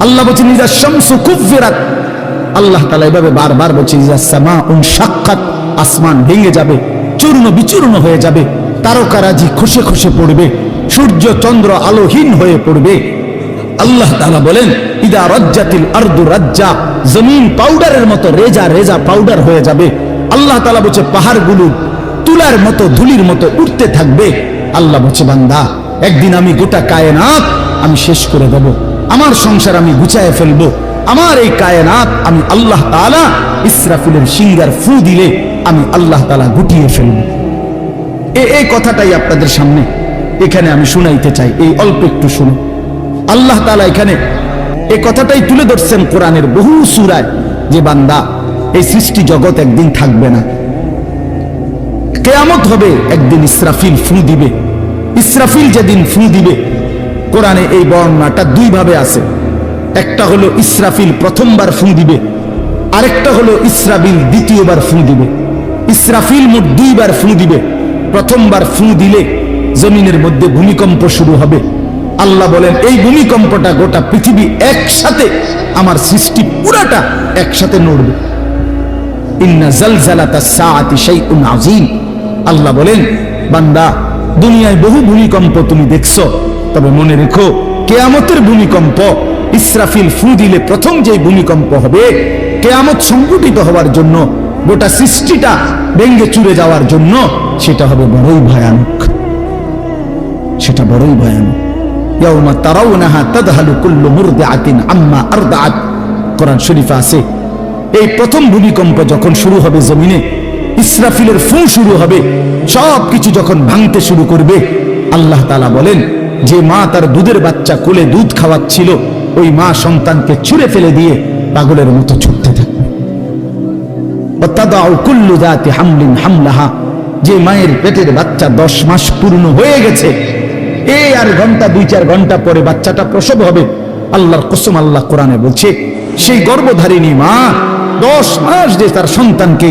আল্লাহ বলছেন আল্লাহ এভাবে বারবার আসমান ভেঙে যাবে, চূর্ণ বিচূর্ণ হয়ে যাবে, তারকারাজি খসে খসে পড়বে, সূর্য চন্দ্র আলোহীন হয়ে পড়বে। আল্লাহ বলেন, ইদা রাজ্জাতিল আরদু রাজ্জা। জমিন পাউডারের মতো রেজা রেজা পাউডার হয়ে যাবে। আল্লাহ তাআলা বলছে, পাহাড়গুলো তুলার মতো, ধুলির মতো উঠতে থাকবে। আল্লাহ বলছে, বান্দা একদিন আমি গোটা কায়নাত আমি শেষ করে দেব। আমার সংসার আমি গুছায় ফেলব। আমার এই কায়নাত আমি আল্লাহ তালা ইসরাফিলের সিঙ্গার ফু দিলে আমি আল্লাহ তাআলা গুটিয়ে ফেলব। এই কথাটাই আপনাদের সামনে। এখানে আমি শুনাইতে চাই, এই অল্প একটু শুনুন। আল্লাহ তাআলা এখানে এই কথাটাই তুলে ধরছেন কোরআনের বহু সুরায় যে বান্দা এই সৃষ্টি জগৎ একদিন থাকবে না। কেয়ামত হবে, একদিন ইসরাফিল ফু দিবে। ইসরাফিল যেদিন ফু দিবে, কোরআনে এই বর্ণনাটা দুই ভাবে আছে। একটা হলো ইসরাফিল প্রথমবার ফু দিবে, আরেকটা হলো ইসরাফিল দ্বিতীয়বার ফু দিবে। ইসরাফিল মোট দুইবার ফু দিবে, প্রথমবার ফু দিলে জমিনের মধ্যে ভূমিকম্প শুরু হবে। আল্লাহ বলেন, এই ভূমিকম্পটা গোটা পৃথিবী একসাথে, আমার সৃষ্টি পুরাটা একসাথে নড়বে। ইন্না জালজালাতা সাআতি শাইউন আযীম। আল্লাহ বলেন, বান্দা দুনিয়ায় বহু ভূমিকম্প তুমি দেখছ। তবে মনে রেখো, কেয়ামতের ভূমিকম্প, ইসরাফিল ফু দিলে প্রথম যে ভূমিকম্প হবে, কেয়ামত সংগঠিত হওয়ার জন্য, গোটা সৃষ্টিটা ভেঙ্গে চুরে যাওয়ার জন্য, সেটা হবে বড়ই ভয়ানক। সেটা বড়ই ভয়ানক। ইয়াউমা তারাউনাহা তাদহালু কুল্লু মুরদিআতিন আম্মা আরদাআত। কোরআন শরীফে আছে, এই প্রথম ভূমিকম্প যখন শুরু হবে জমিনে ইসরাফিলের ফু শুরু হবে। সব কিছু যখন ভাঙতে শুরু করবে, আল্লাহ তালা বলেন, যে মা তার দুধের বাচ্চা কোলে দুধ খাওয়াচ্ছিল, ওই মা সন্তানকে ছুঁড়ে ফেলে দিয়ে পাগলের মতো ছুটতে থাকবে। যে মায়ের পেটের বাচ্চা দশ মাস পূর্ণ হয়ে গেছে এই আর ঘণ্টা, দুই চার ঘণ্টা পরে বাচ্চাটা প্রসব হবে। আল্লাহর কুসুম, আল্লাহ কোরআনে বলছে, সেই গর্বধারিণী মা দশ মাস যে তার সন্তানকে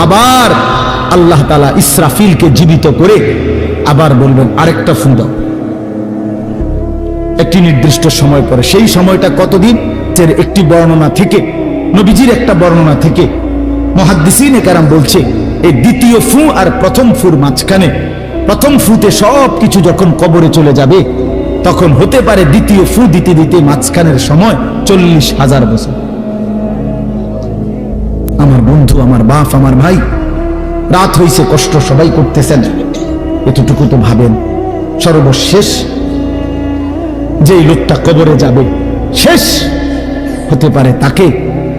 আবার আল্লাহ তালা ইসরাফিলকে জীবিত করে আবার বলবেন, আরেকটা ফুঁ দাও। একটি নির্দিষ্ট সময় পরে, সেই সময়টা কতদিন? এর একটি বর্ণনা থেকে, নবীজির একটা বর্ণনা থেকে মহাদ্দিসিন কারাম বলছে, এই দ্বিতীয় ফু আর প্রথম ফুর মাঝখানে, প্রথম ফুতে সব কিছু যখন কবরে চলে যাবে, তখন হতে পারে দ্বিতীয় ফু দিতে দিতে মাঝখানের সময় চল্লিশ হাজার বছর। বন্ধু, আমার বাপ, আমার ভাই, রাত হইছে, কষ্ট সবাই করতেছেন। এতটুকু তো ভাবেন। সর্বশেষ যে লোকটা কবরে যাবে, শেষ হতে পারে তাকে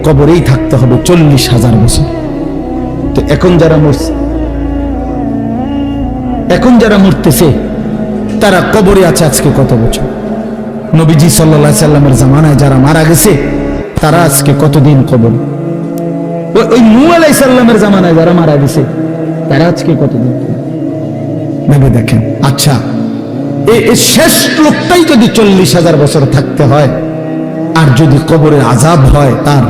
কবরেই থাকতে হবে চল্লিশ হাজার বছর। তো এখন যারা মরছে, এখন যারা মরতেছে, তারা কবরে আছে আজকে কত বছর? নবীজি সাল্লা সাল্লামের জামানায় যারা মারা গেছে, তারা আজকে কতদিন কবর? ওই- নু আলাই সাল্লামের জামানায় যারা মারা গেছে, তারা আজকে কতদিন ভেবে দেখেন। আচ্ছা শেষ লোকটাই যদি চল্লিশ হাজার বছর থাকতে হয়, আর যদি কবরে আজাব হয়, তার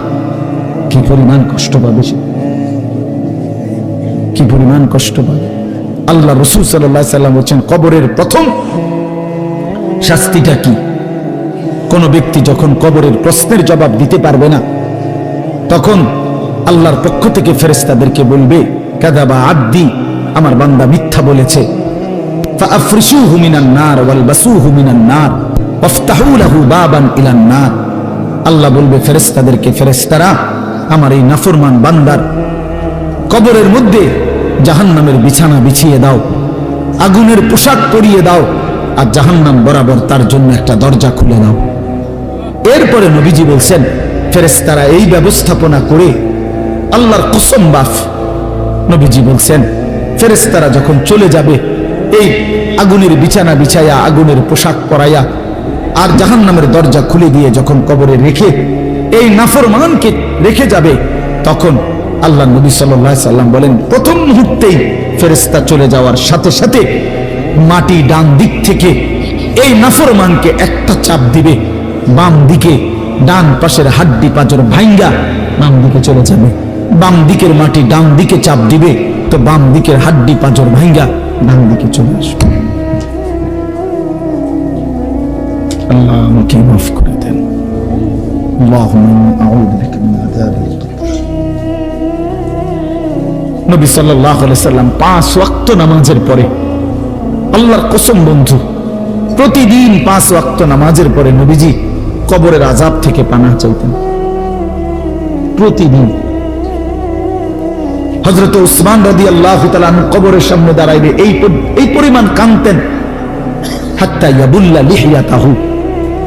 কি পরিমাণ কষ্ট পাবে সে? কি পরিমাণ কষ্ট পাবে? আল্লাহ রসুল সাল্লাহ সাল্লাম বলছেন, কবরের প্রথম শাস্তিটা কি? কোন ব্যক্তি যখন কবরের প্রশ্নের জবাব দিতে পারবে না, তখন আল্লাহর পক্ষ থেকে ফেরেস্তাদেরকে বলবে, কাদাবা আব্দি, আমার বান্দা মিথ্যা বলেছে। আল্লাহ বলবে ফেরেস্তাদেরকে ফেরেস্তারা আমার এই নাফরমান বান্দার কবরের মধ্যে জাহান্নামের বিছানা বিছিয়ে দাও, আগুনের পোশাক পরিয়ে দাও, আর জাহান্নাম বরাবর তার জন্য একটা দরজা খুলে দাও। এরপরে নবীজি বলছেন ফেরেস্তারা এই ব্যবস্থাপনা করে আল্লাহর কসম বাফ। নবীজি বলছেন ফেরেস্তারা যখন চলে যাবে, এই আগুনের বিছানা বিছাইয়া আগুনের পোশাক পরাইয়া, আর জাহান্নামের দরজা খুলে দিয়ে যখন কবরে রেখে, এই নাফরমানকে রেখে যাবে, তখন আল্লাহ নবী সাল্লাহ সাল্লাম বলেন, প্রথম মুহূর্তেই ফেরেস্তা চলে যাওয়ার সাথে সাথে মাটি ডান দিক থেকে এই নাফরমানকে একটা চাপ দিবে, বাম দিকে ডান পাশের হাড্ডি পাঁচর ভাইঙ্গা, বাম দিকে চলে যাবে। বাম দিকের মাটি ডান দিকে চাপ দিবে, তো বাম দিকের হাড্ডি পাঁচর ভাঙ্গা ডান দিকে চলে আসবে। আল্লাহ আমাকে মাফ করে দেন। নবী সাল্লাহ সাল্লাম পাঁচ ওয়াক্ত নামাজের পরে, আল্লাহর কসম বন্ধু, প্রতিদিন পাঁচ ওয়াক্ত নামাজের পরে নবীজি কবরের আজাব থেকে পানা চাইতেন। প্রতিদিন। হজরত উসমান রাদি আল্লাহ কবরের সামনে দাঁড়াইবে, এই এই পরিমাণ কানতেন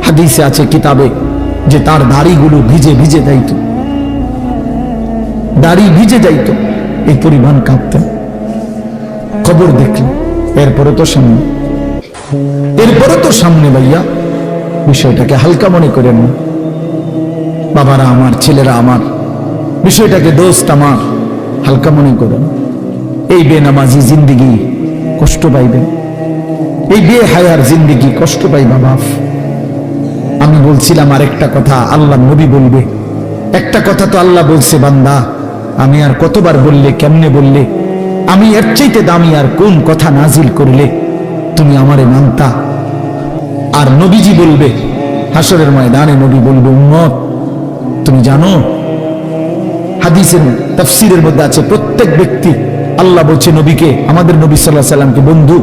হাদিসে আছে কিতাবে যে তার দাড়িগুলো ভিজে ভিজে যাইত। দাড়ি ভিজে যাইত, এই পরিমাণ খবর দেখলেন, এরপরে তো সামনে। এরপরে তো সামনে ভাইয়া, বিষয়টাকে হালকা মনে করেন বাবারা আমার, ছেলেরা আমার, বিষয়টাকে দোস্ত আমার। হালকা মনে করেন এই বেনামাজি জিন্দিগি কষ্ট পাইবে। এই বে হায়ার জিন্দিগি কষ্ট পাইবা, বাপ। আমি বলছিলাম আরেকটা কথা, আল্লাহ নবী বলবে। একটা কথা তো আল্লাহ বলছে, বান্দা, আমি আর কতবার বললে, কেমনে বললে? আমি এর চাইতে দামি আর কোন কথা নাজিল করলে? তুমি আমারে মানতা। আর নবীজি বলবে হাসরের ময়দানে নবী বলবে, উম্মত, তুমি জানো হাদিসের তাফসিরের মধ্যে আছে, প্রত্যেক ব্যক্তি আল্লাহ বলছে নবীকে, আমাদের নবী সাল্লাহ সাল্লামকে, বন্ধু,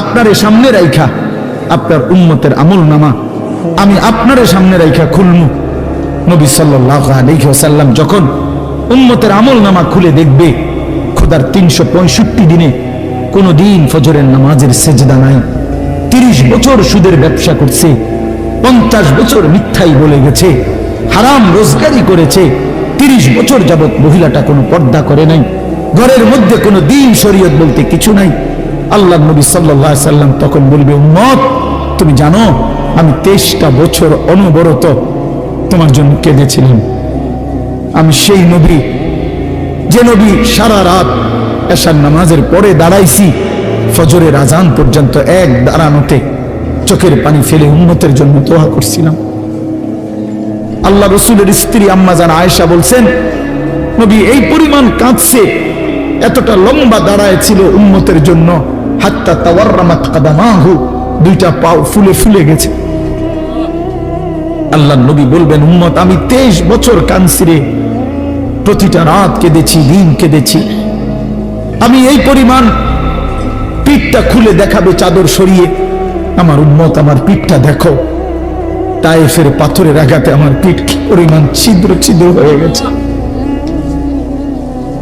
আপনার এ সামনে রাইখা, আপনার উম্মতের আমল নামা, আমি আপনার সামনে রাইখা খুলমু। নবী সাল্লাহ আলাইহি যখন উম্মতের আমল নামা খুলে দেখবে, খোদার তিনশো পঁয়ষট্টি দিনে কোনো দিন ফজরের নামাজের সেজদা নাই। তিরিশ বছর সুদের ব্যবসা করছে, পঞ্চাশ বছর মিথ্যাই বলে গেছে, হারাম রোজগারি করেছে তিরিশ বছর যাবৎ মহিলাটা কোনো পর্দা করে নাই। ঘরের মধ্যে কোনো দিন শরীয়ত বলতে কিছু নাই। আল্লাহ নবী সাল্লাহ সাল্লাম তখন বলবে, উম্মত, তুমি জানো, আমি তেইশটা বছর অনবরত তোমার জন্য কেঁদেছিলাম। আমি সেই নবী, যে নবী সারা রাত এশার নামাজের পরে দাঁড়াইছি, ফজরের আজান পর্যন্ত এক দাঁড়ানোতে চোখের পানি ফেলে উন্নতের জন্য দোয়া করছিলাম। আল্লাহ রসুলের স্ত্রী আম্মা জান আয়েশা বলছেন, নবী, এই পরিমাণ কাঁদছে, এতটা লম্বা দাঁড়ায় ছিল উন্মতের জন্য। হাত্তা কাদামাহু, দুইটা পাও ফুলে ফুলে গেছে। আল্লাহ নবী বলবেন, উম্মত, আমি তেইশ বছর কানছি রে প্রতিটা রাত কেঁদেছি, দিন কেঁদেছি। আমি এই পরিমাণ পিঠটা খুলে দেখাবে চাদর সরিয়ে। আমার উম্মত, আমার পিঠটা দেখো। তাইফের পাথরের আঘাতে আমার পিঠ পরিমাণ ছিদ্র ছিদ্র হয়ে গেছে?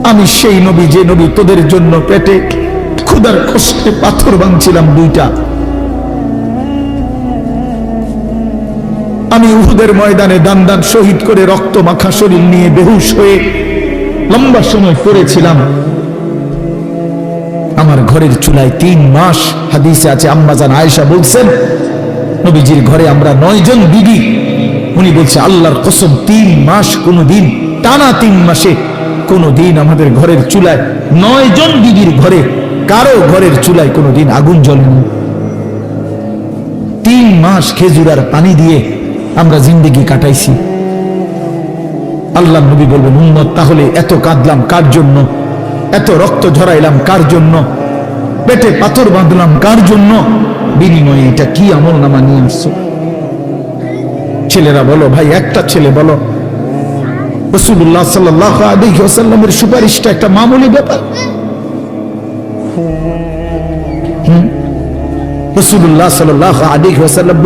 আমি সেই নবী, যে নবী তোদের জন্য পেটে ক্ষুদার কষ্টে পাথর ভাঙছিলাম দুইটা। আমি উহুদের ময়দানে দান দান শহীদ করে রক্ত মাখা শরীর নিয়ে বেহুশ হয়ে লম্বা সময় পড়েছিলাম। আমার ঘরের চুলায় তিন মাস হাদিসে আছে আম্মাজান আয়েশা বলছেন নবীজির ঘরে আমরা নয় জন বিবি। উনি বলছে, আল্লাহর কসম, তিন মাস কোনো দিন টানা তিন মাসে কোনো দিন আমাদের ঘরের চুলায় নয় জন বিবির ঘরে, কারও ঘরের চুলায় কোনো দিন আগুন জ্বলেনি। তিন মাস খেজুর আর পানি দিয়ে আমরা জিন্দিগি কাটাইছি। আল্লাহ নবী বলবেন উন্মত তাহলে এত কাঁদলাম কার জন্য? এত রক্ত ঝরাইলাম কার জন্য? পেটে পাথর বাঁধলাম কার জন্য? বিনিময়ে এটা কি আমল নামা নিয়ে আসছো? ছেলেরা বলো, ভাই, একটা ছেলে বলো। রসুল্লাহ সুপারিশটা একটা মামুলি ব্যাপার।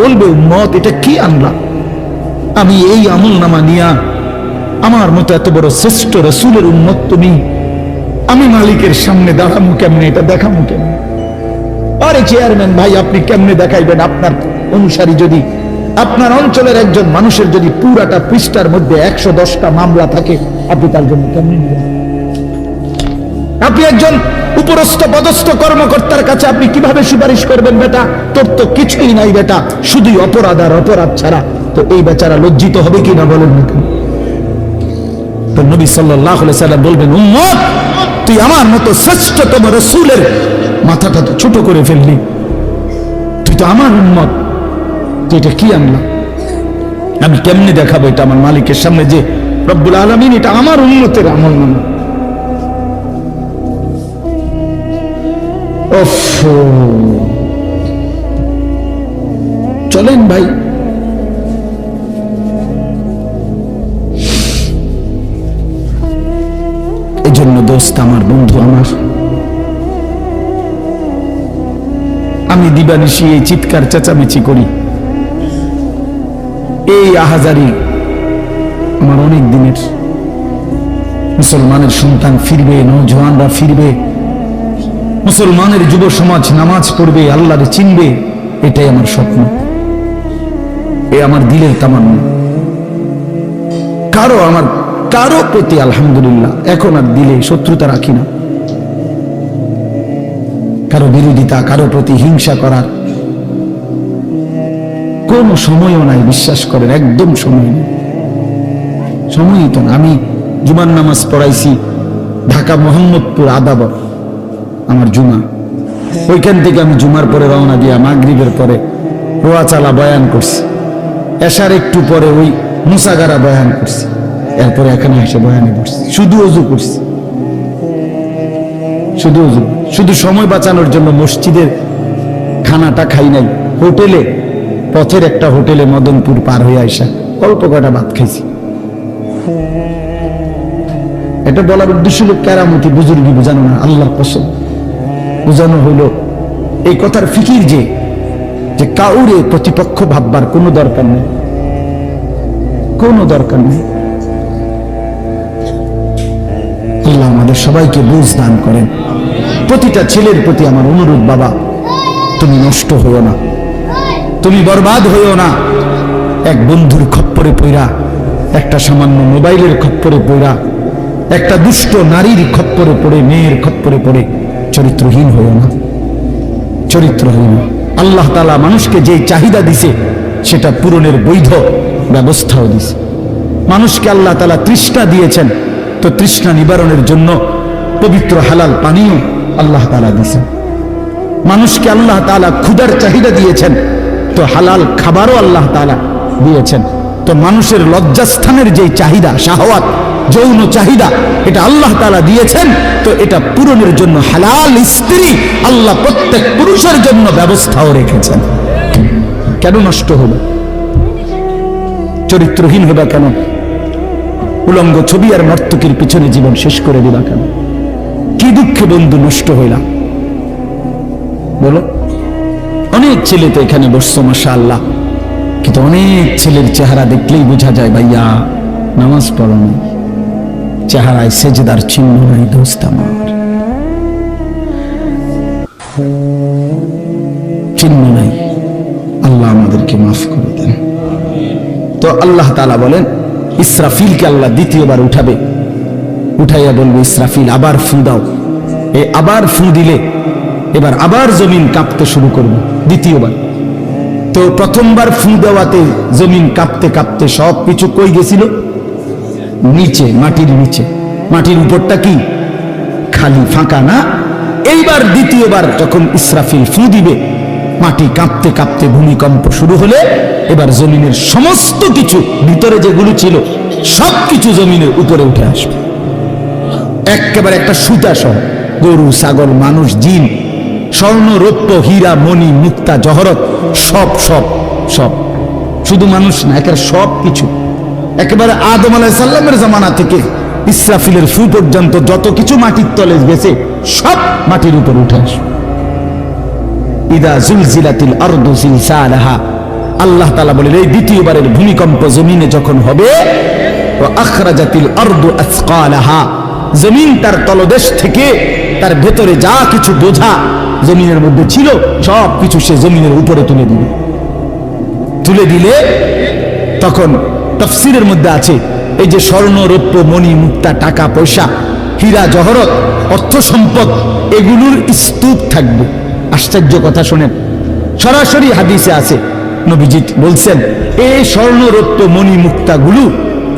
বলবে, উম্মত, এটা কি আনলাম আমি এই আমল নামা নিয়া আমার মতো এত বড় শ্রেষ্ঠ রসুলের উন্মত তুমি। আমি মালিকের সামনে দাঁড়ামু কেমনে? এটা দেখামু কেমনে? আরে চেয়ারম্যান ভাই, আপনি কেমনে দেখাইবেন আপনার অনুসারী যদি, আপনার অঞ্চলের একজন মানুষের যদি পুরাটা পৃষ্ঠার মধ্যে একশো দশটা মামলা থাকে, আপনি তার জন্য কেমনে নেবেন? আপনি একজন উপরস্থ পদস্থ কর্মকর্তার কাছে আপনি কীভাবে সুপারিশ করবেন বেটা? তোর তো কিছুই নাই বেটা, শুধুই অপরাধ আর অপরাধ ছাড়া। তো এই বেচারা লজ্জিত হবে বলেন না? তো নবী সাল্লাহ বলবেন, উম্মত! তুই আমার মতো শ্রেষ্ঠতম রসুলের মাথাটা তো ছোট করে ফেললি। তুই তো আমার উম্মত। তুই এটা কি আনলাম আমি কেমনে দেখাবো এটা আমার মালিকের সামনে যে রব্বুল আলমিন এটা আমার উন্নতের আমল নামা? চলেন ভাই। দিবানিশি এই চিৎকার চেঁচামেচি করি। এই আহাজারি আমার অনেক দিনের। মুসলমানের সন্তান ফিরবে নৌজওয়ানরা ফিরবে। মুসলমানের যুব সমাজ নামাজ পড়বে, আল্লাহরে চিনবে, এটাই আমার স্বপ্ন। এ আমার দিলের তামান্না। কারও আমার, কারও প্রতি আলহামদুলিল্লাহ, এখন আর দিলে শত্রুতা রাখি না। কারও বিরোধিতা, কারও প্রতি হিংসা করার কোন সময়ও নাই, বিশ্বাস করেন, একদম সময় নেই। সময়ই তো না। আমি জুমার নামাজ পড়াইছি ঢাকা মোহাম্মদপুর আদাবর, আমার জুমা। ওইখান থেকে আমি জুমার পরে রওনা দিয়া মাগরিবের পরে রোয়াচালা বয়ান করছি। এসার একটু পরে ওই মুসাগারা বয়ান করছি। এরপরে এখানে এসে বয়ানে করছি শুধু অজু করছি। শুধু শুধু সময় বাঁচানোর জন্য মসজিদের খানাটা খাই নাই। হোটেলে, পথের একটা হোটেলে মদনপুর পার হয়ে আসা অল্প কটা ভাত খাইছি। এটা বলার উদ্দেশ্য হলো কেরামতি বুজুর্গি বোঝানো না, আল্লাহর কসম। বোঝানো হইল এই কথার ফিকির যে যে কাউরে প্রতিপক্ষ ভাববার কোনো দরকার নেই। কোনো দরকার নেই। আল্লাহ আমাদের সবাইকে বুঝ দান করেন। প্রতিটা ছেলের প্রতি আমার অনুরোধ, বাবা, তুমি নষ্ট হইও না। তুমি বরবাদ হইও না। এক বন্ধুর খপ্পরে পইরা, একটা সামান্য মোবাইলের খপ্পরে পইরা, একটা দুষ্ট নারীর খপ্পরে পড়ে, মেয়ের খপ্পরে পড়ে, চরিত্রহীন হইও না। চরিত্রহীন। আল্লাহ তালা মানুষকে যে চাহিদা দিছে, সেটা পূরণের বৈধ ব্যবস্থাও দিছে। মানুষকে আল্লাহ তালা তৃষ্ণা দিয়েছেন। তো তৃষ্ণা নিবারণের জন্য পবিত্র হালাল পানীয় আল্লাহ তালা দিয়েছেন। মানুষকে আল্লাহ তালা ক্ষুদার চাহিদা দিয়েছেন, তো হালাল খাবারও আল্লাহ তালা দিয়েছেন। তো মানুষের লজ্জাস্থানের যেই চাহিদা, শাহওয়াত, যৌন চাহিদা, এটা আল্লাহ তালা দিয়েছেন, তো এটা পূরণের জন্য হালাল স্ত্রী আল্লাহ প্রত্যেক পুরুষের জন্য ব্যবস্থাও রেখেছেন। কেন নষ্ট হলো? চরিত্রহীন হবা কেন? উলঙ্গ ছবি আর নর্তকীর পিছনে জীবন শেষ করে দিবা কেন? কি দুঃখে বন্ধু নষ্ট হইলাম? বলো। অনেক ছেলে তো এখানে বসছো মাসা আল্লাহ কিন্তু অনেক ছেলের চেহারা দেখলেই বোঝা যায়, ভাইয়া, নামাজ পড়ো না চেহারায় সেজদার চিহ্ন নাই, দোস্ত আমার। চিহ্ন নাই। আল্লাহ আমাদেরকে মাফ করে দেন। তো আল্লাহ তালা বলেন ইসরাফিলকে আল্লাহ দ্বিতীয়বার উঠাবে। উঠাইয়া বলবে, ইসরাফিল, আবার ফু দাও। এ আবার ফু দিলে এবার আবার জমিন কাঁপতে শুরু করবে, দ্বিতীয়বার। তো প্রথমবার ফু দেওয়াতে জমিন কাঁপতে কাঁপতে সব কিছু কই গেছিল? নিচে, মাটির নিচে। মাটির উপরটা কি? খালি, ফাঁকা না? এইবার দ্বিতীয়বার যখন ইসরাফিল ফু দিবে মাটি কাঁপতে কাঁপতে ভূমিকম্প শুরু হলে এবার জমিনের সমস্ত কিছু ভিতরে যেগুলো ছিল সব কিছু জমিনের উপরে উঠে আসবে। একেবারে একটা সুতা সহ গরু, ছাগল, মানুষ, জিন, স্বর্ণ, রৌপ্য, হীরা, মণি, মুক্তা, জহরত, সব সব সব। শুধু মানুষ না একেবারে সব কিছু। একেবারে আদম আলাইসাল্লামের জামানা থেকে ইসরাফিলের ফু পর্যন্ত যত কিছু মাটির তলে গেছে, সব মাটির উপর উঠে আসবে। ইদা জুলজিলাতিল আরদু জিলজালাহা আল্লাহ তাআলা বলেন, এই দ্বিতীয়বারের ভূমিকম্প জমিনে যখন হবে আখরাজাতিল আরদু আসকালাহা। জমিন তার তলদেশ থেকে তার ভেতরে যা কিছু বোঝা জমিনের মধ্যে ছিল, সব কিছু সে জমিনের উপরে তুলে দিবে। তুলে দিলে তখন তফসিরের মধ্যে আছে, এই যে স্বর্ণ রৌপ্য মণি মুক্তা টাকা, পয়সা, হীরা, জহরত, অর্থ সম্পদ, এগুলোর স্তূপ থাকবে। আশ্চর্য কথা শোনেন। সরাসরি হাদিসে আছে নবীজিৎ বলছেন এই স্বর্ণ রৌপ্য মণি মুক্তাগুলো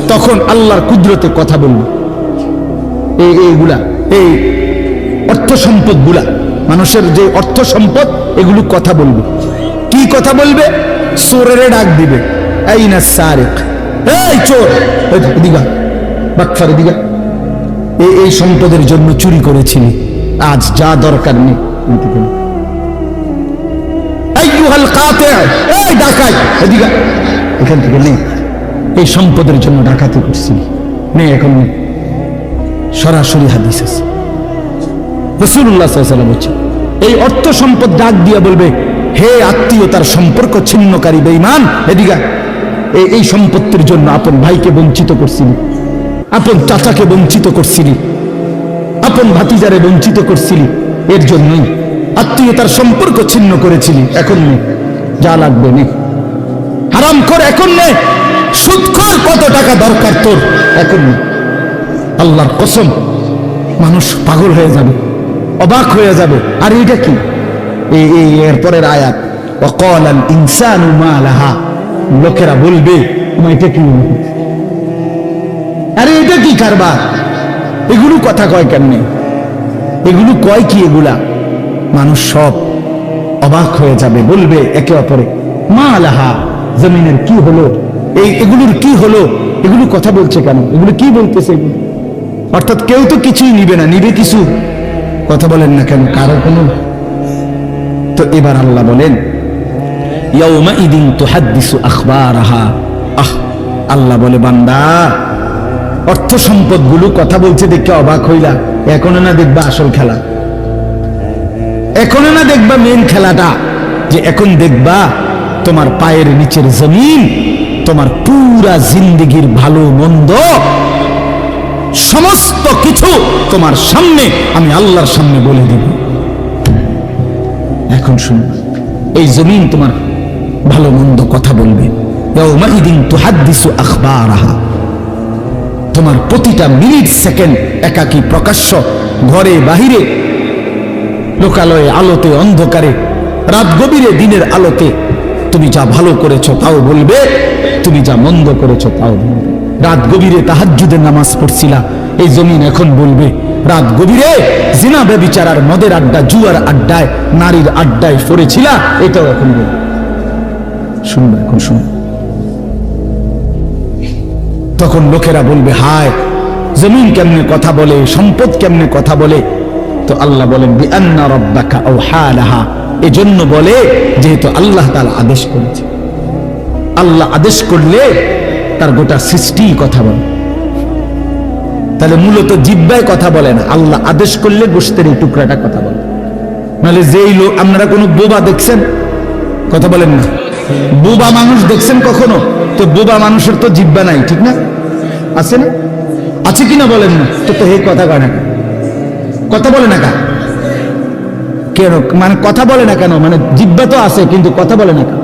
তখন আল্লাহর কুদরতে কথা বলবে এই, এইগুলা, এই অর্থ সম্পদগুলা মানুষের যে অর্থ সম্পদ, এগুলো কথা বলবে। কি কথা বলবে? চোরের ডাক দিবে। এই না সারেক। এই চোর! এদিকে আয়। এই এই সম্পদের জন্য চুরি করেছিলি। আজ যা দরকার নেই আইয়ুহাল কাতে। এখান থেকে নেই এই সম্পদের জন্য ডাকাতি করছিলি। নেই এখন সরাসরি হাদিস আছে। রসুল্লাহ সাল্লাম হচ্ছে এই অর্থ সম্পদ ডাক দিয়া বলবে, হে আত্মীয়তার সম্পর্ক ছিন্নকারী বেঈমান, এদিকে এই সম্পত্তির জন্য আপন ভাইকে বঞ্চিত করছিলি। আপন চাচাকে বঞ্চিত করছিলি। আপন ভাতিজারে বঞ্চিত করছিলি। এর জন্যই আত্মীয়তার সম্পর্ক ছিন্ন করেছিলি, এখন নে যা লাগবে নে। হারাম কর এখন নে সুদ কর কত টাকা দরকার তোর, এখন নে আল্লাহর কসম, মানুষ পাগল হয়ে যাবে, অবাক হয়ে যাবে। আর এইটা কি? এই এরপরের আয়াত অকলান ইনসান মালাহা। লোকেরা বলবে এটা কি আরে এটা কি কারবার? এগুলো কথা কয় কেমনে? এগুলো কয় কি এগুলা? মানুষ সব অবাক হয়ে যাবে, বলবে একে অপরে, মা লাহা, জমিনের কি হলো? এই এগুলোর কি হলো? এগুলো কথা বলছে কেন? এগুলো কি বলতেছে অর্থাৎ কেউ তো কিছুই নিবে না, নিবে কিছু? কথা বলেন না কেন? কারও কোনো? তো এবার আল্লাহ বলেন আল্লাহ বলে, বান্দা অর্থ সম্পদগুলো কথা বলছে দেখে অবাক হইলা। এখনও না দেখবা আসল খেলা। এখনও না দেখবা মেন খেলাটা? যে এখন দেখবা তোমার পায়ের নিচের জমিন, তোমার পুরা জিন্দিগির ভালো মন্দ, সমস্ত কিছু তোমার সামনে, আমি আল্লাহর সামনে বলে দিব। এখন শুন, এই জমিন তোমার ভালো মন্দ কথা বলবে। তোমার প্রতিটা মিনিট, সেকেন্ড একাকী প্রকাশ্য ঘরে বাহিরে লোকালয়ে আলোতে অন্ধকারে, রাত গভীরে দিনের আলোতে। তুমি যা ভালো করেছ তাও বলবে, তুমি যা মন্দ করেছ তাও বলবে। রাত গভীরে তাহাজ্জুদের নামাজ পড়ছিলা, এই জমিন এখন বলবে, রাত গভীরে জিনা বেবিচার আর মদের আড্ডা, জুয়ার আড্ডায়, নারীর আড্ডায় পড়েছিলা, এটাও এখন বলবে। শুনবে এখন শুনবে তখন লোকেরা বলবে, হায়, জমিন কেমনে কথা বলে, সম্পদ কেমনে কথা বলে তো আল্লাহ বলেন, বিআন্না রাব্বাকা আওহালাহা। এজন্য বলে, যেহেতু আল্লাহ তাআলা আদেশ করেছে। আল্লাহ আদেশ করলে তার গোটা সৃষ্টি কথা বলে। তাহলে মূলত জিব্বায় কথা বলে না, আল্লাহ আদেশ করলে গোষ্ঠের এই টুকরাটা কথা বলে। নাহলে যেই লোক, আপনারা কোনো বোবা দেখছেন? কথা বলেন না। বোবা মানুষ দেখছেন কখনো? তো বোবা মানুষের তো জিব্বা নাই, ঠিক না? আছে না? আছে কিনা বলেন না? তো তো হে কথা কয় না? কথা বলে না কেন কেন? মানে কথা বলে না কেন? মানে জিব্বা তো আছে, কিন্তু কথা বলে না কেন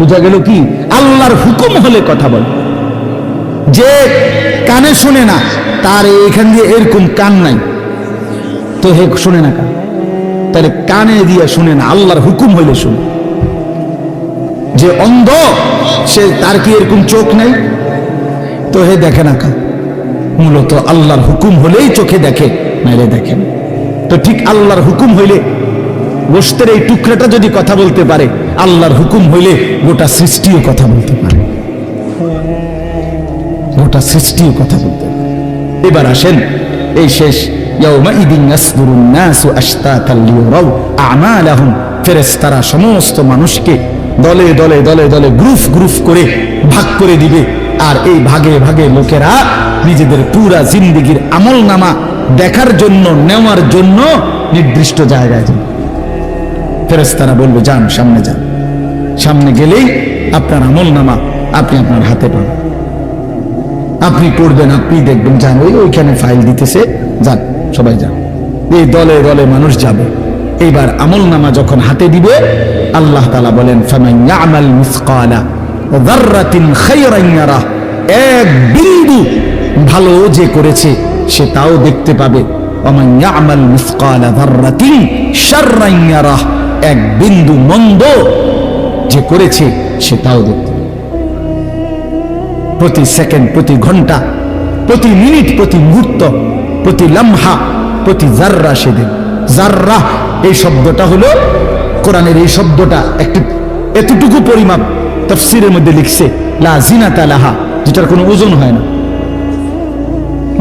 বুঝা গেল কি? আল্লাহর হুকুম হলে কথা বলে। যে কানে শুনে না, তার এখান দিয়ে এরকম কান নাই। তো হে শুনে না কান তাহলে কানে দিয়ে শুনে না, আল্লাহর হুকুম হইলে শুনে। যে অন্ধ, সে তার কি এরকম চোখ নেই? তো হে দেখে না কান মূলত আল্লাহর হুকুম হলেই চোখে দেখে। মেরে দেখেন। তো ঠিক আল্লাহর হুকুম হইলে গোস্তের এই টুকরাটা যদি কথা বলতে পারে, আল্লাহর হুকুম হইলে গোটা সৃষ্টিও কথা বলতে পারে। গোটা সৃষ্টিও কথা বলতে পারে। এবার আসেন এই শেষ সমস্ত মানুষকে দলে দলে দলে দলে গ্রুপ গ্রুপ করে ভাগ করে দিবে। আর এই ভাগে ভাগে লোকেরা নিজেদের পুরা জিন্দিগির আমল নামা দেখার জন্য, নেওয়ার জন্য নির্দিষ্ট জায়গায় যাবে ফেরেশতারা বলবে, যান, সামনে যান। সামনে গেলেই আপনার আমল নামা আপনি আপনার হাতে পাবেন আপনি পড়বেন, আপনি দেখবেন, যান, ওই ওইখানে ফাইল দিতেছে, যান, সবাই যান। এই দলে দলে মানুষ যাবে। এইবার আমল নামা যখন হাতে দিবে, আল্লাহ তালা বলেন এক বিন্দু ভালো যে করেছে সে তাও দেখতে পাবে এক বিন্দু মন্দ যে করেছে সে তাও দেখতে প্রতি সেকেন্ড, প্রতি ঘণ্টা, প্রতি মিনিট, প্রতি মুহূর্ত, প্রতি লম্হা, প্রতি জাররা জাররা এই শব্দটা হলো, কোরআনের এই শব্দটা একটি, এতটুকু পরিমাপ তফসিরের মধ্যে লিখছে লাহা যেটার কোনো ওজন হয় না।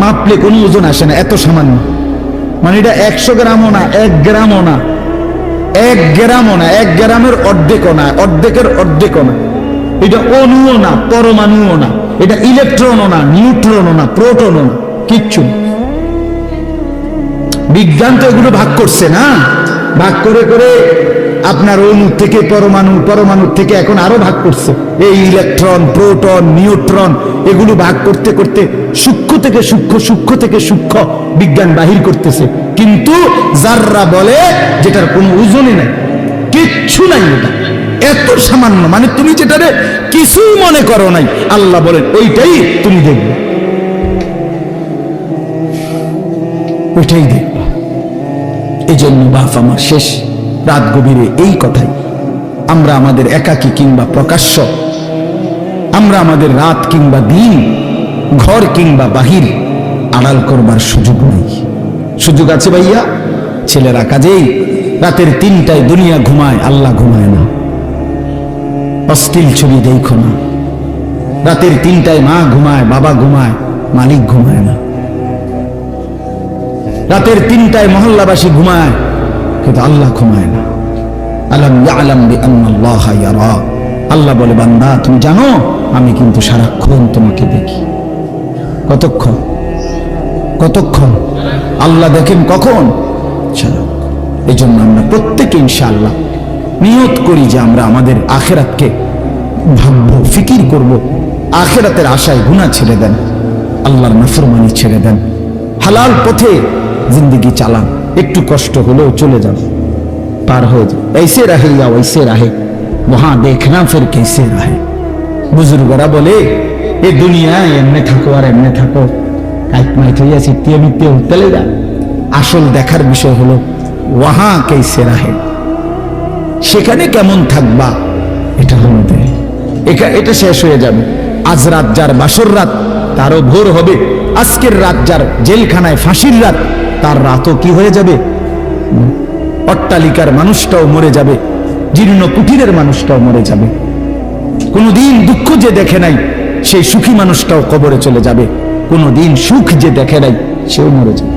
মাপলে কোনো ওজন আসে না, এত সামান্য। মানে এটা একশো গ্রামও না, এক গ্রামও না। এক গ্রামও না, এক গ্রামের অর্ধেকও না, অর্ধেকের অর্ধেকও না। এটা অণুও না, পরমাণুও না। এটা ইলেকট্রনও না, নিউট্রনও না, প্রোটনও না, কিচ্ছু বিজ্ঞান তো এগুলো ভাগ করছে না। ভাগ করে করে আপনার অণু থেকে পরমাণু পরমাণু থেকে এখন আরও ভাগ করছে। এই ইলেকট্রন, প্রোটন, নিউট্রন, এগুলো ভাগ করতে করতে সূক্ষ্ম থেকে সূক্ষ্ম সূক্ষ্ম থেকে সূক্ষ্ম বিজ্ঞান বাহির করতেছে। কিন্তু যাররা বলে যেটার কোনো ওজনই নাই, কিচ্ছু নাই এটা। এত সামান্য মানে তুমি যেটারে কিছুই মনে করো নাই, আল্লাহ বলেন, ওইটাই তুমি দেখবে। ওইটাই দেখবা। এই জন্য বাপ আমার শেষ রাত গভীরে এই কথাই। আমরা আমাদের একাকী কিংবা প্রকাশ্য। আমরা আমাদের রাত কিংবা দিন, ঘর কিংবা বাহির আড়াল করবার সুযোগ নেই। সুযোগ আছে ভাইয়া? ছেলেরা কাজেই রাতের তিনটায় দুনিয়া ঘুমায়, আল্লাহ ঘুমায় না। অশ্লীল ছবি দেখো না। রাতের তিনটায় মা ঘুমায়, বাবা ঘুমায়, মালিক ঘুমায় না। রাতের তিনটায় মহল্লাবাসী ঘুমায় কিন্তু আল্লাহ ঘুমায় না। আলম আলম আল্লাহ আল্লাহ বলে, বান্দা, তুমি জানো, আমি কিন্তু সারাক্ষণ তোমাকে দেখি। কতক্ষণ? কতক্ষণ? আল্লাহ দেখেন কখন? এই জন্য আমরা প্রত্যেকে ইনশাআল্লাহ নিয়ত করি যে আমরা আমাদের আখেরাতকে ভাববো, ফিকির করব। আখেরাতের আশায় গুণা ছেড়ে দেন, আল্লাহর নাফরমানি ছেড়ে দেন, হালাল পথে জিন্দগি চালান। একটু কষ্ট হলেও চলে যাব। পার হয়ে যাবে এইসে রাহে, যাও ওইসে রাহে। মহা দেখনা ফের কেসে রাহে। বুজুর্গরা বলে, এ দুনিয়া এমনি থাকো আর এমনি থাকো। কাইক মাইক আছে চিত্তিয়া মিতে উতলে যা। আসল দেখার বিষয় হলো, ওয়াহা কেসে রাহে। সেখানে কেমন থাকবা? এটা হলো এটা এটা শেষ হয়ে যাবে। আজ রাত যার বাসর রাত, তারও ভোর হবে। আজকের রাত যার জেলখানায় ফাঁসির রাত তার রাতও কি হয়ে যাবে? অট্টালিকার মানুষটাও মরে যাবে, জীর্ণ কুটিরের মানুষটাও মরে যাবে। কোনোদিন দুঃখ যে দেখে নাই, সেই সুখী মানুষটাও কবরে চলে যাবে। কোনোদিন সুখ যে দেখে নাই, সেও মরে যাবে।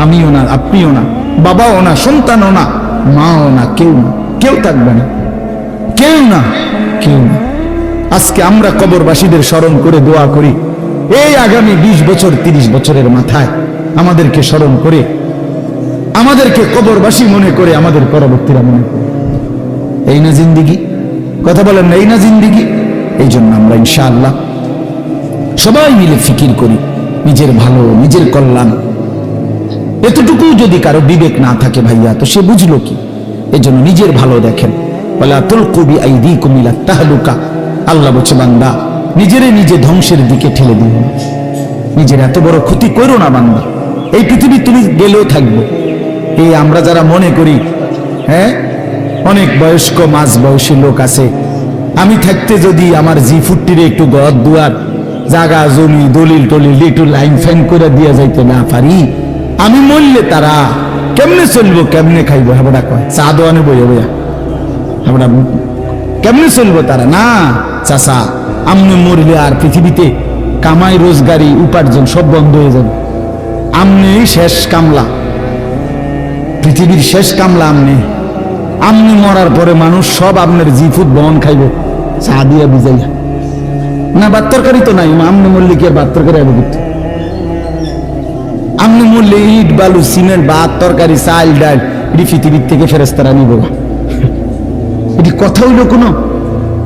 আমিও না, আপনিও না, বাবাও না, সন্তানও না, মাও না, কেউ না, কেউ থাকবে না। কেউ না কেউ না। আজকে আমরা কবরবাসীদের স্মরণ করে দোয়া করি। এই আগামী ২০ বছর ৩০ বছরের মাথায় আমাদেরকে স্মরণ করে, আমাদেরকে কবরবাসী মনে করে, আমাদের পরবর্তীরা মনে করে। এই না জিন্দিগি? কথা বলেন না, এই না জিন্দিগি? এই জন্য আমরা ইনশাআল্লাহ সবাই মিলে ফিকির করি, নিজের ভালো, নিজের কল্যাণ। এতটুকু যদি কারও বিবেক না থাকে ভাইয়া, তো সে বুঝলো কি? এই জন্য নিজের ভালো দেখেন। বলে আতুল কবি আইদি কুমিলা তাহলুকা। আল্লাহ বলছে, বান্দা নিজেরে নিজে ধ্বংসের দিকে ঠেলে দিও। নিজের এত বড় ক্ষতি করো না বান্দা। এই পৃথিবী তুমি গেলেও থাকব। এই আমরা যারা মনে করি হ্যাঁ? অনেক বয়স্ক, মাঝ বয়সী লোক আছে। আমি থাকতে যদি আমার জি ফুটটিরে একটু গদ দুয়ার, জাগা, জমি, দলিল টলিল একটু লাইন ফাইন করে দিয়ে যাইতে না পারি, আমি মরলে তারা কেমনে চলবো, কেমনে খাইবো? হাবড়া কয়। চা দোয়ানে বইয়া বইয়া। হাবড়া কেমনে চলবো তারা? না চাষা আমনে মরলে আর পৃথিবীতে কামাই, রোজগারি, উপার্জন সব বন্ধ হয়ে যাবে। আমনেই শেষ কামলা। পৃথিবীর শেষ কামলা আমনে। আমনি মরার পরে মানুষ সব আপনার জিফুত বহন খাইব। চা দিয়া বুঝাইয়া না ভাত তরকারি তো নাই, আমনে মরলে কি আর ভাত তরকারি আবো করতে আমনে মরলে ইট, বালু, সিমেন্ট, ভাত, তরকারি, চাল, ডাল এটি পৃথিবীর থেকে ফেরেস্তারা নিব। এটি কথা হইল কোনো?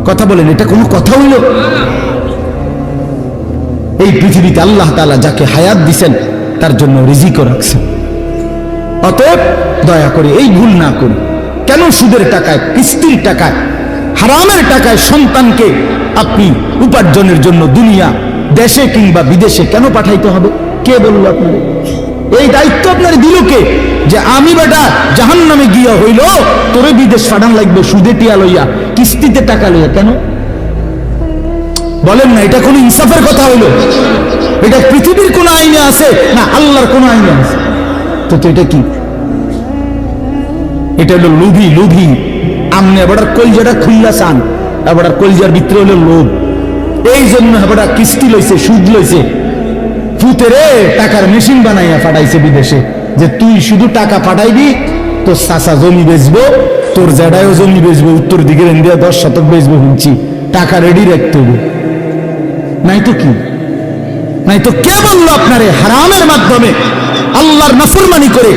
কথা বলেন, এটা কোনো কথা হইল? এই পৃথিবীতে আল্লাহ তাআলা যাকে হায়াত দিছেন, তার জন্য রিজিকও রাখছেন। অতএব দয়া করে এই ভুল না করি কেন সুদের টাকায়, কিস্তির টাকায়, হারামের টাকায় সন্তানকে আপনি উপার্জনের জন্য দুনিয়া, দেশে কিংবা বিদেশে কেন পাঠাইতে হবে? কে বলল আপনার এই দায়িত্ব আপনার দিল কে? যে আমি বেটা জাহান নামে গিয়া হইল, তোরে বিদেশ পাঠান লাগবে, সুদে টিয়া লইয়া, কিস্তিতে টাকা লইয়া, কেন? বলেন না, এটা কোন ইনসাফের কথা হইল? এটা পৃথিবীর কোন আইনে আছে? না, আল্লাহর কোন আইনে আছে। তো তো এটা কি? এটা হলো লোভী লোভী। আমনে এবার কলজাটা খুললা চান এবার কলজার ভিতরে হলো লোভ। এই জন্য এবার কিস্তি লইছে, সুদ লইছে। ফুতেরে টাকার মেশিন বানাইয়া পাঠাইছে বিদেশে। যে তুই শুধু টাকা পাঠাইবি তোর চাষা জমি বেচবো, তোর জেডায়ও জমি বেচবো, উত্তর দিকের ইন্ডিয়া দশ শতক বেচবো শুনছি। টাকা রেডি রাখতে হবে। নাই তো কি? নাই তো কে বলল আপনারে হারামের মাধ্যমে আল্লাহর নাফরমানি করে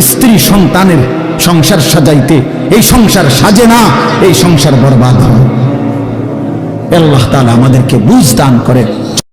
স্ত্রী সন্তানের সংসার সাজাইতে, এই সংসার সাজে না, এই সংসার বরবাদ হয়। আল্লাহ তাআলা আমাদেরকে বুঝ দান করে।